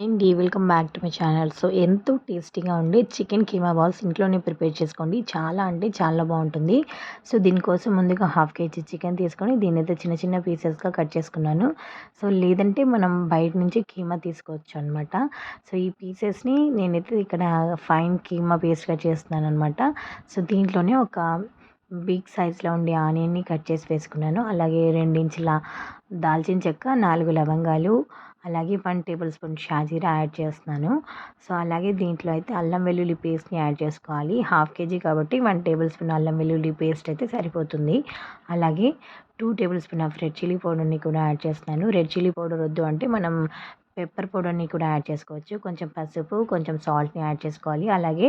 అండి. Welcome back to my channel. So ఎంతో టేస్టీగా ఉండే చికెన్ కీమా బాల్స్ ఇంట్లోనే ప్రిపేర్ చేసుకోండి. చాలా అంటే చాలా బాగుంటుంది. సో దీనికోసం ముందుగా హాఫ్ కేజీ చికెన్ తీసుకొని దీని అయితే చిన్న చిన్న పీసెస్గా కట్ చేసుకున్నాను. సో లేదంటే మనం బయట నుంచి కీమా తీసుకోవచ్చు అనమాట సో ఈ పీసెస్ని నేనైతే ఇక్కడ ఫైన్ కీమా పేస్ట్గా చేస్తున్నాను అనమాట సో దీంట్లోనే ఒక బిగ్ సైజ్లో ఉండే ఆనియన్ని కట్ చేసి వేసుకున్నాను. అలాగే రెండించుల దాల్చిన చెక్క నాలుగు లవంగాలు అలాగే వన్ టేబుల్ స్పూన్ షాజీరా యాడ్ చేస్తున్నాను. సో అలాగే దీంట్లో అయితే అల్లం వెల్లుల్లి పేస్ట్ని యాడ్ చేసుకోవాలి. హాఫ్ కేజీ కాబట్టి వన్ టేబుల్ స్పూన్ అల్లం వెల్లుల్లి పేస్ట్ అయితే సరిపోతుంది. అలాగే two table spoon of red chilli పౌడర్ని కూడా యాడ్ చేస్తున్నాను. రెడ్ చిల్లీ పౌడర్ వద్దు అంటే మనం పెప్పర్ పౌడర్ని కూడా యాడ్ చేసుకోవచ్చు. కొంచెం పసుపు కొంచెం సాల్ట్ని యాడ్ చేసుకోవాలి. అలాగే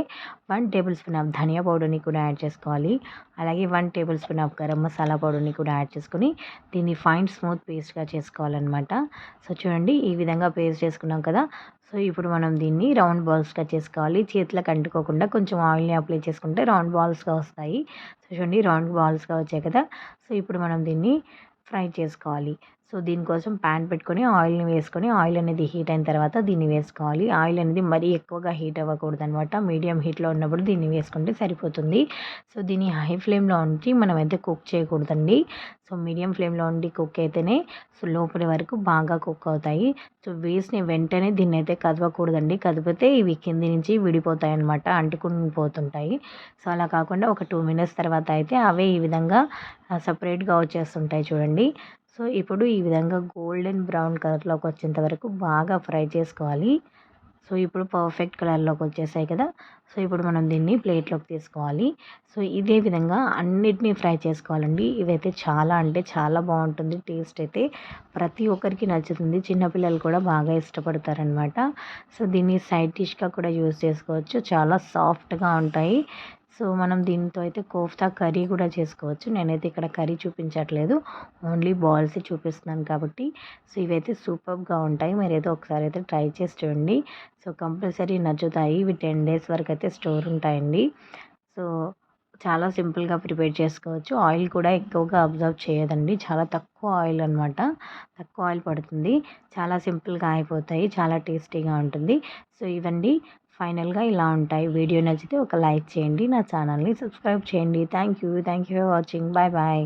వన్ టేబుల్ స్పూన్ ఆఫ్ ధనియా పౌడర్ని కూడా యాడ్ చేసుకోవాలి. అలాగే one table spoon of garam masala పౌడర్ని కూడా యాడ్ చేసుకొని దీన్ని ఫైన్ స్మూత్ పేస్ట్గా చేసుకోవాలన్నమాట. సో చూడండి ఈ విధంగా పేస్ట్ చేసుకున్నాం కదా! సో ఇప్పుడు మనం దీన్ని రౌండ్ బాల్స్గా చేసుకోవాలి. చేతులకు అంటుకోకుండా కొంచెం ఆయిల్ని అప్లై చేసుకుంటే రౌండ్ బాల్స్గా వస్తాయి. సో చూడండి రౌండ్ బాల్స్గా వచ్చాయి కదా! సో ఇప్పుడు మనం దీన్ని ఫ్రై చేసుకోవాలి. సో దీనికోసం ప్యాన్ పెట్టుకొని ఆయిల్ని వేసుకొని ఆయిల్ అనేది హీట్ అయిన తర్వాత దీన్ని వేసుకోవాలి. ఆయిల్ అనేది మరీ ఎక్కువగా హీట్ అవ్వకూడదు అనమాట మీడియం హీట్లో ఉన్నప్పుడు దీన్ని వేసుకుంటే సరిపోతుంది. సో దీన్ని హై ఫ్లేమ్లో ఉంచి మనం అయితే కుక్ చేయకూడదండి. సో మీడియం ఫ్లేమ్లో ఉండి కుక్ అయితేనే సో లోపలి వరకు బాగా కుక్ అవుతాయి. సో వేసిన వెంటనే దీన్ని అయితే కదవకూడదండి కదిపితే ఇవి కింది నుంచి విడిపోతాయి అనమాట అంటుకుని పోతుంటాయి. సో అలా కాకుండా ఒక టూ మినిట్స్ తర్వాత అయితే అవే ఈ విధంగా సపరేట్గా వచ్చేస్తుంటాయి చూడండి. సో ఇప్పుడు ఈ విధంగా గోల్డెన్ బ్రౌన్ కలర్లోకి వచ్చేంత వరకు బాగా ఫ్రై చేసుకోవాలి. సో ఇప్పుడు పర్ఫెక్ట్ కలర్లోకి వచ్చేసాయి కదా. సో ఇప్పుడు మనం దీన్ని ప్లేట్లోకి తీసుకోవాలి. సో ఇదే విధంగా అన్నిటినీ ఫ్రై చేసుకోవాలండి. ఇవైతే చాలా అంటే చాలా బాగుంటుంది. టేస్ట్ అయితే ప్రతి ఒక్కరికి నచ్చుతుంది. చిన్నపిల్లలు కూడా బాగా ఇష్టపడతారనమాట. సో దీన్ని సైడ్ డిష్గా కూడా యూజ్ చేసుకోవచ్చు. చాలా సాఫ్ట్గా ఉంటాయి. సో మనం దీంతో అయితే కోఫ్తా కర్రీ కూడా చేసుకోవచ్చు. నేనైతే ఇక్కడ కర్రీ చూపించట్లేదు. ఓన్లీ బాల్స్ చూపిస్తున్నాను కాబట్టి. సో ఇవైతే సూపర్గా ఉంటాయి. మీరైతే ఒకసారి అయితే ట్రై చేసి చూడండి. సో కంపల్సరీ నచ్చుతాయి. ఇవి టెన్ డేస్ వరకు అయితే స్టోర్ ఉంటాయండి. సో చాలా సింపుల్గా ప్రిపేర్ చేసుకోవచ్చు. ఆయిల్ కూడా ఎక్కువగా అబ్జర్వ్ చేయదండి. చాలా తక్కువ ఆయిల్ అనమాట తక్కువ ఆయిల్ పడుతుంది. చాలా సింపుల్గా అయిపోతాయి. చాలా టేస్టీగా ఉంటుంది. సో ఇవండి. ఫైనల్గా ఇలా ఉంటాయి. వీడియో నచ్చితే ఒక లైక్ చేయండి. నా ఛానల్ని సబ్స్క్రైబ్ చేయండి. Thank you thank you for watching. Bye bye.